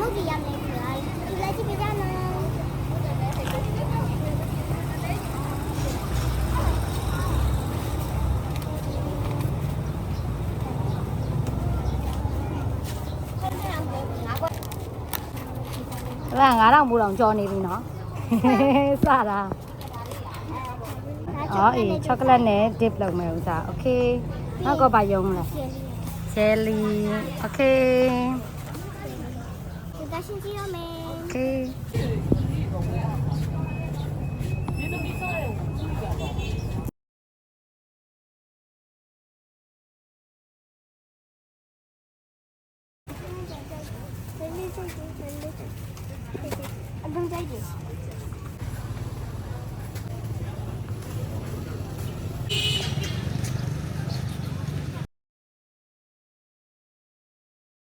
မုတ်ကြီးရမယ်ခါဒီလက်ကြည့်ပြကြနော် ဒါက9000ဘူးတောင်ကြော်နေပြီနော်စတာအော်အေးချောကလက်နဲ့ dip လုပ်မယ်ဥစားโอเคနောက်ကပါယုံလဲ jelly โ 신지어맨. 오케이. 안동자기.